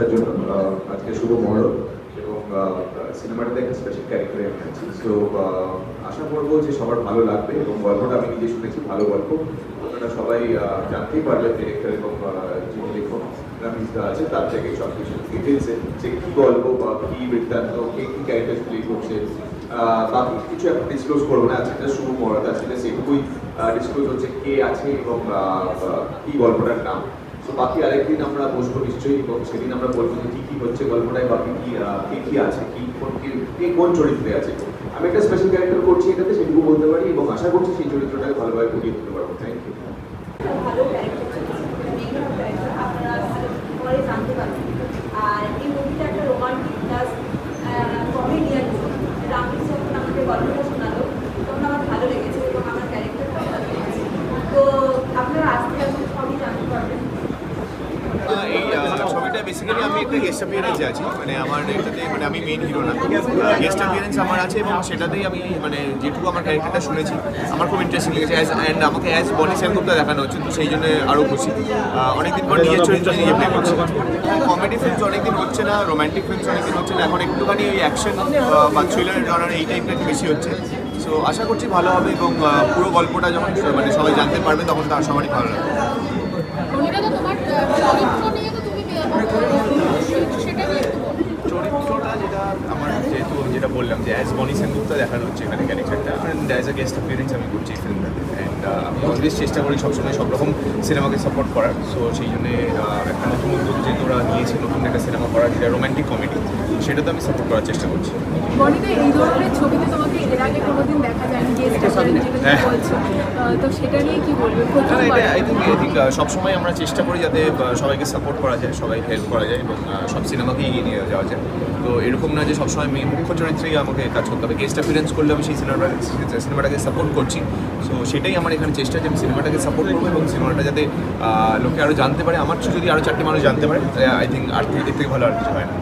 আসার জন্য আজকে শুভ মহরম এবং সিনেমাটাতে একটা স্পেশাল ক্যারেক্টারে আমি আছি সো আশা করব যে সবার ভালো লাগবে এবং গল্পটা আমি নিজে শুনেছি, ভালো গল্প। আপনারা সবাই জানতেই পারবেন ডিরেক্টর এবং যিনি লেখক রামিজদা আছে, তার থেকে সব কিছু ডিটেলসে যে কী গল্প বা কী বৃত্তান্ত, কে কী ক্যারেক্টার প্লে করছে বাকি কিছু এখন ডিসক্লোজ করব না, আজকে শুভ মহরত আজকে সেটুকুই ডিসক্লোজ হচ্ছে কে আছে এবং কী গল্পটার নাম। তো বাকি আরেকদিন আমরা বসবো নিশ্চয়ই সেদিন আমরা বলব যে কী কী হচ্ছে, গল্পটায় বাকি কি কে কি আছে, কি কোন, কে কোন চরিত্রে আছে। আমি একটা স্পেশাল ক্যারেক্টার করছি এটাতে, সেটুকু বলতে পারি, এবং আশা করছি সেই চরিত্রটাকে ভালোভাবে ফুটিয়ে তুলতে পারব। থ্যাংক ইউ ভালো ক্যারেক্টার মেইন ক্যারেক্টার আপনারা ভালো পরে জানতে পারবেন আর এই মুভিটা একটা রোমান্টিক প্লাস কমেডিয়ান রামিজ যখন আমাকে গল্পটা শোনালো তখন আমার ভালো লেগেছে এবং আমার ক্যারেক্টারটা ভালো লেগেছে তো আপনারা আস্তে আস্তে সবই জানতে পারবেন আহ, এই ছবিটা বেসিক্যালি আমি একটা গেস্ট অ্যাপিয়ারেন্সে আছি। মানে আমার এটাতে মানে আমি মেইন হিরো না। গেস্ট অ্যাপিয়ারেন্স আমার আছে এবং সেটাতেই আমি মানে যেটুকু আমার ক্যারেক্টারটা শুনেছি, আমার খুব ইন্টারেস্টিং লেগেছে। অ্যাজ অ্যান্ড আমাকে অ্যাজ বনি সেনগুপ্তা দেখানো হচ্ছে, তো সেই জন্য আরও খুশি। অনেকদিন পর নিজের চরিত্র নিজে প্লে করছি। কমেডি ফিল্মস অনেকদিন হচ্ছে না রোমান্টিক ফিল্মস অনেকদিন হচ্ছে না, এখন একটুখানি ওই অ্যাকশন বা থ্রিলার জনার এই টাইপের বেশি হচ্ছে। সো আশা করছি ভালো হবে এবং পুরো গল্পটা যখন মানে সবাই জানতে পারবে, তখন তার সবারই ভালো লাগবে রনিতা তো তোমার আহ, চরিত্র নিয়ে তো তুমি আহ, সেটা নিয়ে একটু বলো। চরিত্রটা যেটা আমার যেহেতু যেটা বললাম যে অ্যাজ বনি সেনগুপ্তা দেখানো হচ্ছে এখানে ক্যারেক্টারটা and as a guest appearance আমি করছি এই ফিল্মটাতে অ্যান্ড আমি অলওয়েজ চেষ্টা করি সবসময় সব রকম সিনেমাকে সাপোর্ট করার। সো সেই জন্যে একটা নতুন উদ্যোগ যেহেতু ওরা নিয়েছে, নতুন একটা সিনেমা করার যেটা রোম্যান্টিক কমেডি সেটা তো আমি সাপোর্ট করার চেষ্টা করছি। এই ধরনের ছবিতে তোমাকে এর আগে কোনোদিন দেখা যায়নি? হ্যাঁ। তো সেটা নিয়ে কি বলবে? সবসময় আমরা চেষ্টা করি যাতে সবাইকে সাপোর্ট করা যায় সবাইকে হেল্প করা যায় এবং সব সিনেমাকে এগিয়ে নিয়ে যাওয়া যায়। তো এরকম না যে সবসময় মেয়ে মুখ্য চরিত্রেই আমাকে কাজ করতে হবে। গেস্ট অ্যাপিয়ারেন্স করলে আমি সেই সিনেমাটা সিনেমাটাকে সাপোর্ট করছি। সো সেটাই আমার এখানে চেষ্টা যে আমি সিনেমাটাকে সাপোর্ট করব এবং সিনেমাটা যাতে লোকে আরও জানতে পারে। আমার যদি আরও চারটে মানুষ জানতে পারে আই থিঙ্ক আর থেকে এর থেকে ভালো আর কিছু হয় না।